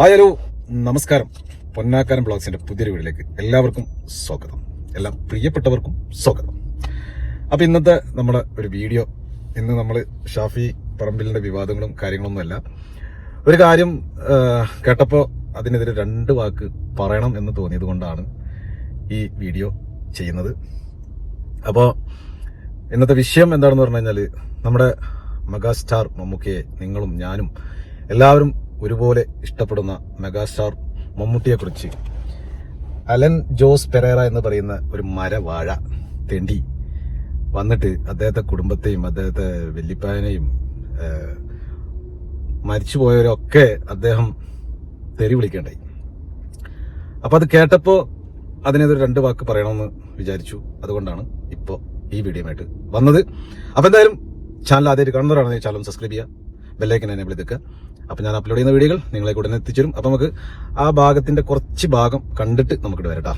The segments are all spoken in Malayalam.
Hi hello. നമസ്കാരം. പൊന്നാക്കാരൻ ബ്ലോഗ്സിന്റെ പുതിയൊരു വീഡിയോയിലേക്ക് എല്ലാവർക്കും സ്വാഗതം. എല്ലാ പ്രിയപ്പെട്ടവർക്കും സ്വാഗതം. അപ്പൊ ഇന്നത്തെ നമ്മുടെ ഒരു വീഡിയോ ഇന്ന് നമ്മൾ ഷാഫി പറമ്പിലിന്റെ വിവാദങ്ങളും കാര്യങ്ങളൊന്നുമല്ല. ഒരു കാര്യം കേട്ടപ്പോൾ അതിനെതിരെ രണ്ട് വാക്ക് പറയണം എന്ന് തോന്നിയത് കൊണ്ടാണ് ഈ വീഡിയോ ചെയ്യുന്നത്. അപ്പോൾ ഇന്നത്തെ വിഷയം എന്താണെന്ന് പറഞ്ഞു കഴിഞ്ഞാൽ നമ്മുടെ മെഗാസ്റ്റാർ മമ്മൂക്കയെ നിങ്ങളും ഞാനും എല്ലാവരും ഒരുപോലെ ഇഷ്ടപ്പെടുന്ന മെഗാസ്റ്റാർ മമ്മൂട്ടിയെക്കുറിച്ച്. അലൻ ജോസ് പെരേറ എന്ന് പറയുന്ന ഒരു മരവാഴ തെണ്ടി വന്നിട്ട് അദ്ദേഹത്തെ കുടുംബത്തെയും അദ്ദേഹത്തെ വെല്ലിപ്പാനെയും മരിച്ചുപോയവരൊക്കെ അദ്ദേഹം തെറി വിളിക്കേണ്ടായി. അപ്പൊ അത് കേട്ടപ്പോൾ അതിനെതിരെ രണ്ട് വാക്ക് പറയണമെന്ന് വിചാരിച്ചു. അതുകൊണ്ടാണ് ഇപ്പോൾ ഈ വീഡിയോയുമായിട്ട് വന്നത്. അപ്പൊ എന്തായാലും ചാനൽ ആദ്യമായിട്ട് കാണുന്നവരാണെങ്കിൽ ചാനൽ സബ്സ്ക്രൈബ് ചെയ്യുക. ബെല്ലൈക്കൻ എനേബിൾ ചെയ്തേക്കുക അപ്പോൾ ഞാൻ അപ്ലോഡ് ചെയ്യുന്ന വീഡിയോകൾ നിങ്ങളെ ഉടനെ എത്തിച്ചേരും. അപ്പോൾ നമുക്ക് ആ ഭാഗത്തിന്റെ കുറച്ച് ഭാഗം കണ്ടിട്ട് നമുക്കിട്ട് വരട്ടാ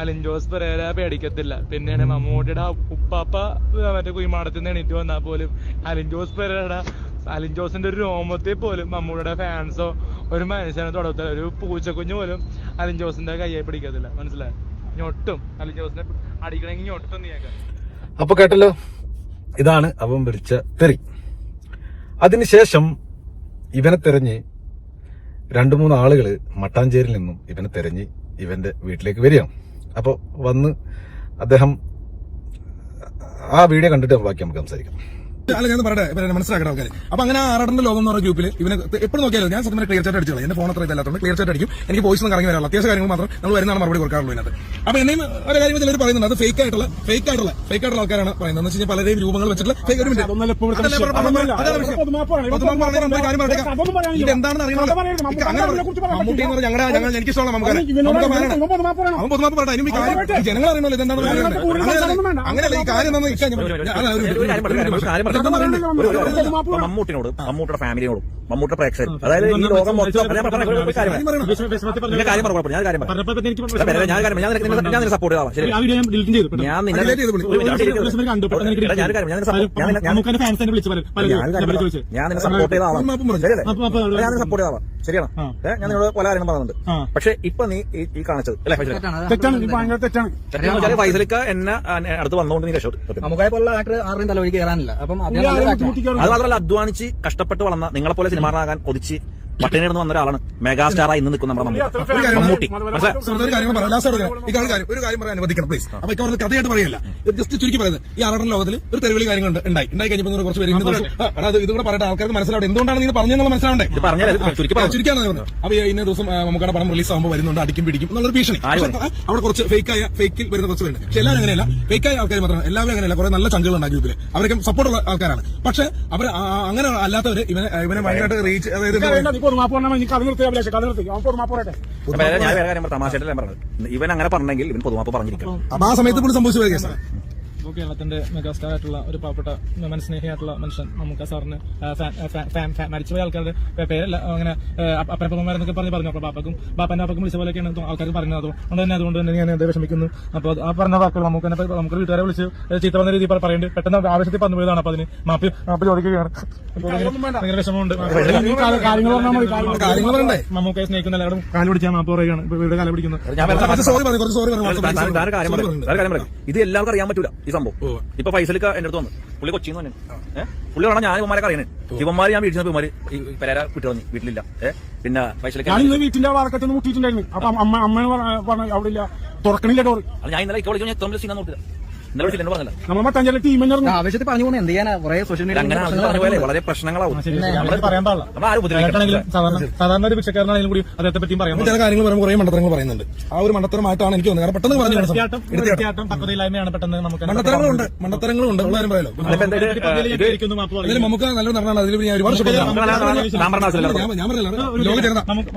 അലിൻജോസ് പെരേര പേടിക്കത്തില്ല. പിന്നെയാണ് മമ്മൂട്ടിയുടെ ഉപ്പാപ്പ മറ്റേ കുയിമാടത്തിൽ നിന്ന് എണീറ്റ് വന്നാൽ പോലും. അലിൻ ജോസ് പെരേര അലിൻ ജോസിന്റെ ഒരു രോമത്തിൽ പോലും മമ്മൂട്ടിയുടെ ഫാൻസോ ഒരു മനുഷ്യനെ തുടത്തില്ല. ഒരു പൂച്ചക്കുഞ്ഞ് പോലും അലിൻ ജോസിന്റെ കയ്യെ പിടിക്കത്തില്ല. മനസ്സിലായി? ഞൊട്ടും. അലിൻ ജോസിനെ അടിക്കണമെങ്കിൽ ഞൊട്ടും നീക്കാം അപ്പൊ കേട്ടല്ലോ ഇതാണ് അവൻ വിളിച്ച തെറി. അതിനുശേഷം ഇവനെ തെരഞ്ഞ് രണ്ടു മൂന്ന് ആളുകൾ മട്ടാഞ്ചേരിൽ നിന്നും ഇവനെ തെരഞ്ഞ് ഇവന്റെ വീട്ടിലേക്ക് വരികയാണ് അപ്പോൾ വന്ന് അദ്ദേഹം ആ വീഡിയോ കണ്ടിട്ട് ബാക്കി നമുക്ക് സംസാരിക്കാം. അല്ല ഞാൻ പറയട്ടെ മനസ്സിലാക്കട്ടെ ആൾക്കാർ അപ്പൊ അങ്ങനെ ആറടന്റെ ലോകം എന്ന് പറഞ്ഞ ഗ്രൂപ്പിൽ ഇവന് എപ്പോഴും നോക്കിയാലും ഞാൻ സത്യം ക്ലിയർ ചാറ്റ് അടിച്ചോളാം. എന്റെ ഫോൺ അത്ര ഇതല്ലാത്തതുകൊണ്ട് ക്ലിയർ ചാറ്റ് അടിക്കും. എനിക്ക് വോയിസ് ഒന്നും കറങ്ങി വരാനുള്ള അത്യാവശ്യ കാര്യങ്ങൾ മാത്രം നമ്മൾ വരുന്നതാണ് മറുപടി കൊടുക്കാറുള്ളൂ ഇതിനകത്ത്. അപ്പൊ എന്നെയും ഒരു കാര്യം ചിലർ പറയുന്നുണ്ട്. അത് ഫേക്ക് ആയിട്ടുള്ള ഫേക്ക് ആയിട്ടുള്ള ഫേക്ക് ആയിട്ടുള്ള ആൾക്കാരാണ് പറയുന്നത്. എന്ന് വെച്ചാൽ പലരെയും രൂപങ്ങൾ വെച്ചിട്ടുള്ള ഫേക്ക് ഒരു minute. അതല്ല ഇപ്പോൾ പറഞ്ഞത്. അതാണ് വിഷയം. പൊതുമാപ്പ് പറഞ്ഞ ഒരു കാര്യം പറയട്ടെ. ഇത് എന്താണെന്ന് അറിയണമല്ലോ മമ്മൂട്ടി എന്ന് പറഞ്ഞാൽ ഞങ്ങളുടെ ഞങ്ങൾ എനിക്ക് ഇഷ്ടമുള്ള മമ്മൂക്കാരൻ നമ്മുടെ ഫാനാണ് അവൻ പൊതുമാപ്പ് പറയട്ടെ. അതിനും ഈ കാര്യം ജനങ്ങൾ അറിയണമല്ലോ ഇത് എന്താണെന്ന് അറിയണ്ടേ? അങ്ങനെയല്ല ഈ കാര്യം എന്താണെന്ന് ഇക്കാൻ മമ്മൂട്ടിനോട് മമ്മൂട്ടിയുടെ ഫാമിലിയോടും മമ്മൂട്ടിയുടെ പ്രേക്ഷകർ അതായത് ഈ ലോകം മൊത്തം ഞാൻ കാര്യം പറഞ്ഞു ഞാൻ കാര്യം പറഞ്ഞു ഞാൻ സപ്പോർട്ട് ആവാം ശരി? ഞാൻ നിന്നെ സപ്പോർട്ട് ചെയ്താവാം ഞാൻ സപ്പോർട്ട് ചെയ്ത. ആളാണ് ശരിയാണ്. ഞാൻ നിങ്ങളോട് പല കാര്യങ്ങളും പറഞ്ഞിട്ടുണ്ട്. പക്ഷെ ഇപ്പൊ നീ ഈ- കാണിച്ചത് അല്ലെ? തെറ്റാണ് നീ ഭയങ്കര തെറ്റാണ്. തെറ്റെന്ന് വെച്ചാൽ ഫൈസലിക്ക എന്നെ അടുത്ത് വന്നുകൊണ്ട് നീ രക്ഷപ്പെട്ടു. നമുക്കായ പോലുള്ള ആക്ടർ ആരുടെയും തലവഴിക്ക് കയറാനില്ല. അപ്പം അത് മാത്രമല്ല അധ്വാനിച്ച് കഷ്ടപ്പെട്ട് വളർന്ന നിങ്ങളെ പോലെ സിനിമാറാകാൻ കൊതിച്ച് പട്ടിണി കിടന്ന് വന്ന ഒരാളാണ് മെഗാസ്റ്റാറായി ഇന്ന് നിൽക്കുന്ന നമ്മുടെ മമ്മൂട്ടി. ഒരു കാര്യം പറയാം. ലാസ്റ്റ് ഒരു കാര്യം ഈ കാര്യം. ഒരു കാര്യം പറയാൻ അനുവദിക്കണം പ്ലീസ് അപ്പൊ ഇക്കാരുടെ കഥയായിട്ട് പറയല്ല. ജസ്റ്റ് ചുരുക്കി പറയുന്നത്. ഈ ആറടൻ ലോകത്തിൽ ഒരു തെരുവിളി കാര്യങ്ങൾ ഉണ്ടായി. ഉണ്ടായി കഴിഞ്ഞപ്പോൾ ഇങ്ങനെ കുറച്ച് പേര് ഇന്ന ദിവസം ആ, എടാ, അത് ഇതുകൂടെ പറയട്ടെ. ആൾക്കാർക്ക് മനസ്സിലാവട്ടെ. എന്തുകൊണ്ടാണ് നിങ്ങൾ പറഞ്ഞെന്നുള്ള മനസ്സിലാവണ്ടേ? ഇത് പറഞ്ഞാൽ ഇത് ചുരുക്കി പറഞ്ഞു ചുരുക്കാണ് ഞാൻ പറഞ്ഞത് അപ്പൊ ഈ ഇന്ന ദിവസം ആ, നമുക്കടെ പടം റിലീസ് ആകുമ്പോൾ വരുന്നുണ്ട്. അടിക്കും പിടിക്കും എന്നുള്ളൊരു ഭീഷണി. ആര് പക്ഷേ, ആ, അവിടെ കുറച്ച് ഫേക്ക് ആയ ഫേക്കിൽ വരുന്ന കുറച്ച് പേരുണ്ട്. പക്ഷെ എല്ലാവരും അങ്ങനെയല്ല. ഫേക്ക് ആയ ആൾക്കാർ മാത്രമല്ല എല്ലാവരും അങ്ങനെയല്ല. കുറെ നല്ല ചങ്കുകൾ ഉണ്ട് ആ ഗ്രൂപ്പിൽ അവരൊക്കെ സപ്പോർട്ടുള്ള ആൾക്കാരാണ്. പക്ഷെ അവർ അങ്ങനെ അല്ലാത്തവര് ഇവനെ ഇവനെ ഭയങ്കരമായിട്ട് റീച്ച് അതായത് പറഞ്ഞാൽ നിർത്തി അഭിലാഷ് നിർത്തി. പറയട്ടെ. ഞാൻ വേറെ കാര്യം തമാശയായിട്ട് ഞാൻ പറഞ്ഞത്. ഇവൻ അങ്ങനെ പറഞ്ഞെങ്കിൽ ഇവൻ പൊതുമാപ്പ് പറഞ്ഞിരിക്കണം. ആ സമയത്ത് പോലും സംഭവിച്ചു ഇപ്പോൾ കേരളത്തിന്റെ മെഗാസ്റ്റാർ ആയിട്ടുള്ള ഒരു പാവപ്പെട്ട മനസ്നേഹിയായിട്ടുള്ള മനുഷ്യൻ മമ്മൂക്ക സാറിന് ഫാൻ- ഫാൻ- ഫാൻ- ഫാൻ- മരിച്ചുപോയ ആൾക്കാരുടെ പേ- പേരല്ല അങ്ങനെ അപ്പനപ്പന്മാരെന്നൊക്കെ പറഞ്ഞ് പറഞ്ഞു അപ്പോൾ ബാപ്പക്കും ബാപ്പന്റെ ബാപ്പക്കും വിളിച്ച പോലെയൊക്കെയാണ് ആൾക്കാർ പറയുന്നത് അതുകൊണ്ട് തന്നെ അതുകൊണ്ട് തന്നെ ഞാൻ എന്തെങ്കിലും വിഷമിക്കുന്നു അപ്പോൾ ആ പറഞ്ഞ വാക്കുകൾ നമുക്ക് തന്നെ നമുക്ക് വീട്ടുകാരെ വിളിച്ച് ചീത്ത വന്ന രീതിയിൽ പറയുന്നുണ്ട് പെട്ടെന്ന് ആവശ്യത്തിൽ പറഞ്ഞു പോയതാണ് അപ്പോൾ അതിന് മാപ്പി മാപ്പ് ചോദിക്കുകയാണ് ഭയങ്കര- വിഷമമുണ്ട് കാര്യങ്ങൾ പറഞ്ഞാൽ മതി കാര്യങ്ങൾ മമ്മൂക്കയെ സ്നേഹിക്കുന്ന എല്ലാവരും കാൽ പിടിച്ചാൽ മാപ്പ് പറയുകയാണ് ഇപ്പോൾ വീട് കാല പിടിക്കുന്നത് പറഞ്ഞു പറഞ്ഞു പറഞ്ഞു. ഇത് എല്ലാവർക്കും അറിയാൻ പറ്റൂല ഈ സംഭവം. ഇപ്പൊ ഫൈസലിക്ക എന്റെ അടുത്ത് വന്നു. പുള്ളി കൊച്ചിന്ന് തന്നെ. ഏഹ് പുള്ളി പറഞ്ഞാൽ ഞാൻ ഇവന്മാരെ അറിയണേ. ഇവന്മാര് ഞാൻ വീട്ടിൽ ഇവന്മാര് പെരേര വിട്ടു വന്നു വീട്ടിലില്ല. പിന്നെ ഫൈസലിക്ക വീട്ടിന്റെ വാറക്കത്ത് നിന്ന് മുട്ടിയിട്ടുണ്ടായിരുന്നു. അപ്പൊ അമ്മ അമ്മ അവിടെ ഇല്ല. തുറക്കണില്ല ഡോർ ഞാൻ ഇന്നലെ ഇപ്പൊ വിളിച്ചു ഞാൻ എത്ര സീനാ നോക്കില്ല ആവശ്യത്തിൽ പറഞ്ഞു. പോകുന്നത് എന്ത് ചെയ്യാനാ? കുറെ സോഷ്യൽ മീഡിയ അങ്ങനെ വളരെ പ്രശ്നങ്ങളാവും. സാധാരണ സാധാരണ ഒരു ഭിക്ഷക്കാരനാണെങ്കിലും കൂടി അദ്ദേഹത്തെ പറ്റിയും പറയാൻ ചില കാര്യങ്ങൾ പറയുമ്പോൾ കുറെ മണ്ടത്തരങ്ങൾ പറയുന്നുണ്ട്. ആ ഒരു മണ്ടത്തരമായിട്ടാണ് എനിക്ക് തോന്നുന്നത്. കാരണം പെട്ടെന്ന് പറഞ്ഞു പക്വതയില്ലായ്മയാണ് പെട്ടെന്ന് നമുക്ക് മണ്ടത്തരങ്ങളുണ്ട്. മണ്ടത്തരങ്ങളുണ്ട്. ഉള്ള കാര്യം പറയാലോ പറയും. അതിൽ നമുക്ക് നല്ലൊരു നടനാണ്. അതിൽ ഞാൻ ഒരുപാട് ഞാൻ നമുക്ക്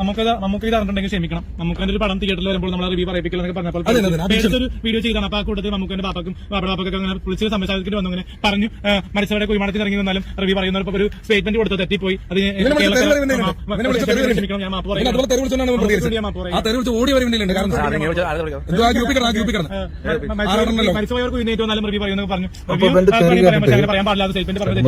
നമുക്ക് ഇത് അറിഞ്ഞിട്ടുണ്ടെങ്കിൽ ക്ഷമിക്കണം. നമുക്ക് അതിന്റെ ഒരു പടം തിയേറ്ററിൽ വരുമ്പോൾ നമ്മൾ റിവ്യൂ പറയിപ്പിക്കലെന്നൊക്കെ പറഞ്ഞപ്പോൾ. വീഡിയോ ചെയ്താണ്. അപ്പൊ ആ കൂട്ടത്തിൽ നമുക്ക് എന്റെ പാപ്പക്കും പാപ്പക്കൊക്കെ അങ്ങനെ വിളിച്ച് സംസാരിച്ചിട്ട് വന്നു അങ്ങനെ പറഞ്ഞു മരിച്ചവരുടെ കുഴിമാടത്തിൽ ഇറങ്ങി വന്നാലും റവി പറയുന്നവർ ഒരു സ്റ്റേറ്റ്മെന്റ് കൊടുത്തു. തെറ്റിപ്പോയി. അത് ക്ഷമിക്കണം. ഞാൻ മാപ്പ് ഉന്നയിറ്റ് വന്നാലും പറഞ്ഞു. പറയാൻ പാടില്ലാത്ത സ്റ്റേറ്റ്മെന്റ് പറഞ്ഞു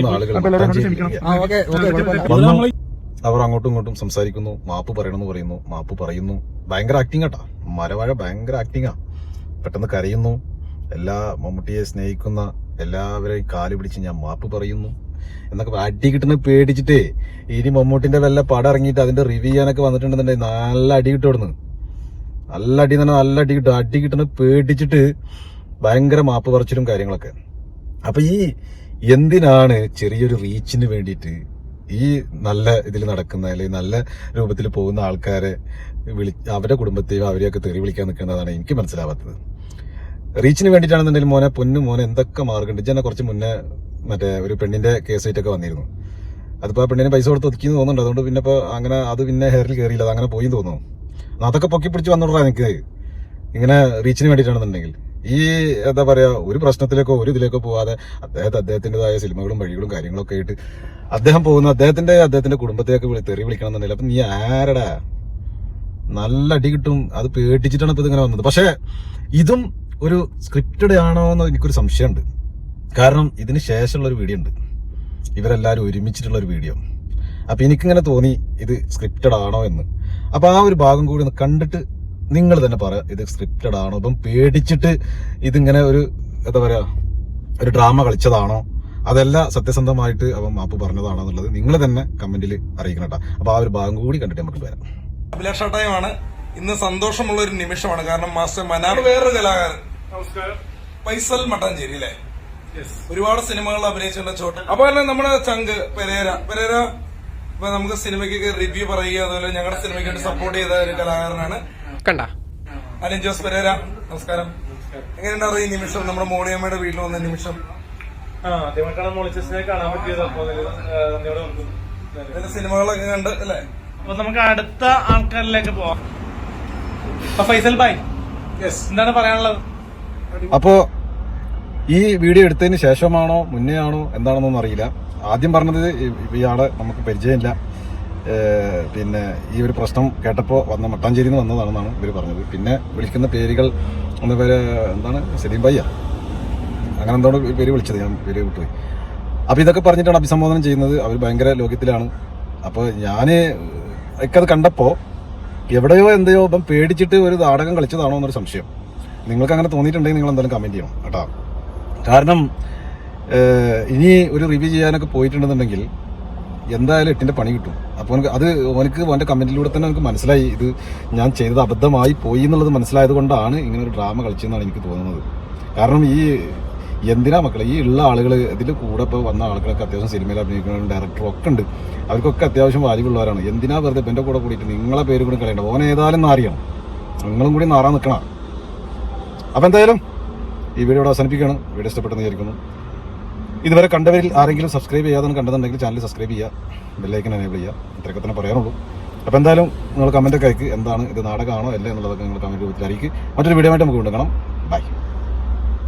അവർ അങ്ങോട്ടും ഇങ്ങോട്ടും സംസാരിക്കുന്നു. മാപ്പ് പറയണമെന്ന് പറയുന്നു. മാപ്പ് പറയുന്നു. ഭയങ്കര ആക്ടിങ് കേട്ടാ മരവാഴ ഭയങ്കര ആക്ടിങ്ങാ പെട്ടെന്ന് കരയുന്നു. എല്ലാ മമ്മൂട്ടിയെ സ്നേഹിക്കുന്ന എല്ലാവരെയും കാൽ പിടിച്ച് ഞാൻ മാപ്പ് പറയുന്നു. എന്നൊക്കെ അടി കിട്ടുന്ന പേടിച്ചിട്ടേ ഇനി മമ്മൂട്ടിന്റെ വല്ല പടം ഇറങ്ങിയിട്ട് അതിന്റെ റിവ്യൂ ചെയ്യാനൊക്കെ വന്നിട്ടുണ്ടെന്നുണ്ടെങ്കിൽ നല്ല അടി കിട്ടും അവിടുന്ന്. നല്ല അടി തന്നെ നല്ല അടി കിട്ടും. അടി കിട്ടുന്ന പേടിച്ചിട്ട് ഭയങ്കര മാപ്പ് പറിച്ചിലും കാര്യങ്ങളൊക്കെ. അപ്പൊ ഈ എന്തിനാണ് ചെറിയൊരു റീച്ചിന് വേണ്ടിയിട്ട് ഈ നല്ല ഇതിൽ നടക്കുന്ന അല്ലെങ്കിൽ നല്ല രൂപത്തിൽ പോകുന്ന ആൾക്കാരെ വിളി അവരുടെ കുടുംബത്തെയും അവരെയൊക്കെ തെറി വിളിക്കാൻ നിൽക്കുന്നതാണ് എനിക്ക് മനസ്സിലാവാത്തത്. റീച്ചിന് വേണ്ടിയിട്ടാണെന്നുണ്ടെങ്കിൽ മോനെ പൊന്നു മോനെ എന്തൊക്കെ മാർഗമുണ്ട് ഇജ്ജ് തന്നെ കുറച്ച് മുന്നേ മറ്റേ ഒരു പെണ്ണിന്റെ കേസായിട്ടൊക്കെ വന്നിരുന്നു. അതിപ്പോ ആ പെണ്ണിന് പൈസ കൊടുത്ത് ഒതുക്കിയെന്ന് തോന്നുന്നുണ്ട്. അതുകൊണ്ട് പിന്നെ ഇപ്പൊ അങ്ങനെ അത് പിന്നെ ഹെയറിൽ കയറിയില്ല അത് അങ്ങനെ പോയി തോന്നുന്നു. അതൊക്കെ പൊക്കി പിടിച്ച് വന്നോടാ എനിക്ക് ഇങ്ങനെ റീച്ചിന് വേണ്ടിയിട്ടാണെന്നുണ്ടെങ്കിൽ. ഈ എന്താ പറയാ ഒരു പ്രശ്നത്തിലേക്കോ ഒരു ഇതിലേക്കോ പോവാതെ അദ്ദേഹത്തെ അദ്ദേഹത്തിന്റെതായ സിനിമകളും വഴികളും കാര്യങ്ങളൊക്കെ ആയിട്ട് അദ്ദേഹം പോകുന്ന അദ്ദേഹത്തിന്റെ അദ്ദേഹത്തിന്റെ കുടുംബത്തെയൊക്കെ തെറി വിളിക്കണം എന്നുണ്ടെങ്കിൽ അപ്പൊ നീ ആരടാ? നല്ല അടി കിട്ടും. അത് പേടിച്ചിട്ടാണ് ഇപ്പൊ ഇതിങ്ങനെ വന്നത്. പക്ഷേ ഇതും ഒരു സ്ക്രിപ്റ്റഡ് ആണോ എന്ന് എനിക്കൊരു സംശയമുണ്ട്. കാരണം ഇതിന് ശേഷമുള്ള ഒരു വീഡിയോ ഉണ്ട്. ഇവരെല്ലാവരും ഒരുമിച്ചിട്ടുള്ള ഒരു വീഡിയോ അപ്പൊ എനിക്കിങ്ങനെ തോന്നി ഇത് സ്ക്രിപ്റ്റഡ് ആണോ എന്ന്. അപ്പൊ ആ ഒരു ഭാഗം കൂടി കണ്ടിട്ട് നിങ്ങൾ തന്നെ പറ ഇത് സ്ക്രിപ്റ്റഡ് ആണോ? ഇപ്പം പേടിച്ചിട്ട് ഇതിങ്ങനെ ഒരു എന്താ പറയാ ഒരു ഡ്രാമ കളിച്ചതാണോ? അതല്ല സത്യസന്ധമായിട്ട് അവൻ മാപ്പ് പറഞ്ഞതാണോ എന്നുള്ളത് നിങ്ങൾ തന്നെ കമന്റിൽ അറിയിക്കണം കേട്ടോ അപ്പൊ ആ ഒരു ഭാഗം കൂടി കണ്ടിട്ട് നമുക്ക് വരാം. അഭിലാഷ് ടൈമാണ് ഇന്ന് സന്തോഷമുള്ള ഒരു നിമിഷമാണ്. കാരണം മാസ്റ്റർ മനാർ വേറൊരു കലാകാരൻ. പൈസൽ മട്ടാഞ്ചേരി അല്ലേ? ഒരുപാട് സിനിമകൾ അഭിനയിച്ചിട്ടുണ്ട് ചോട്ട അപ്പൊ തന്നെ നമ്മുടെ ചങ്ക് പെരേര. പെരേര ഇപ്പൊ നമുക്ക് സിനിമയ്ക്ക് റിവ്യൂ പറയുക അതുപോലെ ഞങ്ങളുടെ സിനിമയ്ക്ക് സപ്പോർട്ട് ചെയ്ത ഒരു കലാകാരനാണ് കണ്ട. അലിൻ ജോസ് പെരേര. നമസ്കാരം. എങ്ങനെയുണ്ടാവും ഈ നിമിഷം? നമ്മുടെ മോണിയമ്മയുടെ വീട്ടിൽ വന്ന നിമിഷം. ആ ആദ്യമായിട്ടാണ് മോളിച്ചസിനെ കാണാൻ പറ്റിയത്. സിനിമകളൊക്കെ കണ്ട് അല്ലേ? അപ്പൊ നമുക്ക് അടുത്ത ആൾക്കാരിലേക്ക് പോവാം. ഫൈസൽ ഭായ് എന്താണ് പറയാനുള്ളത്? അപ്പോ ഈ വീഡിയോ എടുത്തതിന് ശേഷമാണോ മുന്നേ ആണോ എന്താണെന്നൊന്നും അറിയില്ല. ആദ്യം പറഞ്ഞത് ഇയാൾ നമുക്ക് പരിചയമില്ല. പിന്നെ ഈ ഒരു പ്രശ്നം കേട്ടപ്പോൾ വന്ന മട്ടാഞ്ചേരിയിൽ നിന്ന് വന്നതാണെന്നാണ് ഇവർ പറഞ്ഞത്. പിന്നെ വിളിക്കുന്ന പേരുകൾ എന്താ പേര് എന്താണ്? സലീം ഭയ്യ അങ്ങനെ എന്താണ് പേര് വിളിച്ചത് ഞാൻ പേര് വിട്ടുപോയി. അപ്പോൾ ഇതൊക്കെ പറഞ്ഞിട്ടാണ് അഭിസംബോധന ചെയ്യുന്നത്. അവർ ഭയങ്കര ലോകത്തിലാണ്. അപ്പൊ ഞാൻ അത് കണ്ടപ്പോ എവിടെയോ എന്തെയോ ഇപ്പം പേടിച്ചിട്ട് ഒരു നാടകം കളിച്ചതാണോ എന്നൊരു സംശയം. നിങ്ങൾക്ക് അങ്ങനെ തോന്നിയിട്ടുണ്ടെങ്കിൽ നിങ്ങൾ എന്തായാലും കമന്റ് ചെയ്യണം കേട്ടോ. കാരണം ഇനി ഒരു റിവ്യൂ ചെയ്യാനൊക്കെ പോയിട്ടുണ്ടെന്നുണ്ടെങ്കിൽ എന്തായാലും എട്ടിന്റെ പണി കിട്ടും. അപ്പോൾ അത് ഓനക്ക് ഓന്റെ കമന്റിലൂടെ തന്നെ എനിക്ക് മനസ്സിലായി. ഇത് ഞാൻ ചെയ്തത് അബദ്ധമായി പോയി എന്നുള്ളത് മനസ്സിലായത് കൊണ്ടാണ് ഇങ്ങനെ ഒരു ഡ്രാമ കളിച്ചതെന്നാണ് എനിക്ക് തോന്നുന്നത്. കാരണം ഈ എന്തിനാ മക്കളെ? ഈ ഉള്ള ആളുകൾ ഇതിൽ കൂടെ ഇപ്പോൾ വന്ന ആളുകളൊക്കെ അത്യാവശ്യം സിനിമയിൽ അഭിനയിക്കുന്ന ഡയറക്ടറും ഒക്കെ ഉണ്ട്. അവർക്കൊക്കെ അത്യാവശ്യം വാല്യുള്ളവരാണ് എന്തിനാ വെറുതെ ഇപ്പം എന്റെ കൂടെ കൂടിയിട്ട് നിങ്ങളെ പേര് കൂടി കളയണ്ട? ഓൻ ഏതായാലും നാറിയണം. നിങ്ങളും കൂടി നാറാൻ നിൽക്കണം. അപ്പം എന്തായാലും ഈ വീഡിയോ ഇവിടെ അവസാനിപ്പിക്കുകയാണ്. വീഡിയോ ഇഷ്ടപ്പെട്ടെന്ന് വിചാരിക്കുന്നു. ഇതുവരെ കണ്ടവരിൽ ആരെങ്കിലും സബ്സ്ക്രൈബ് ചെയ്യാതെ കണ്ടതുണ്ടെങ്കിൽ ചാനൽ സബ്സ്ക്രൈബ് ചെയ്യുക. ബെല്ലൈക്കൻ എനേബിൾ ചെയ്യുക. ഇത്രയൊക്കെ തന്നെ പറയാനുള്ളൂ. അപ്പോൾ എന്തായാലും നിങ്ങൾ കമന്റൊക്കെ അയക്ക്. എന്താണ് ഇത് നാടകമാണോ അല്ലേ എന്നുള്ളതൊക്കെ നിങ്ങൾ കമന്റ് രൂപത്തിൽ മറ്റൊരു വീഡിയോ ആയിട്ട് നമുക്ക് വീണ്ടും കാണാം. ബൈ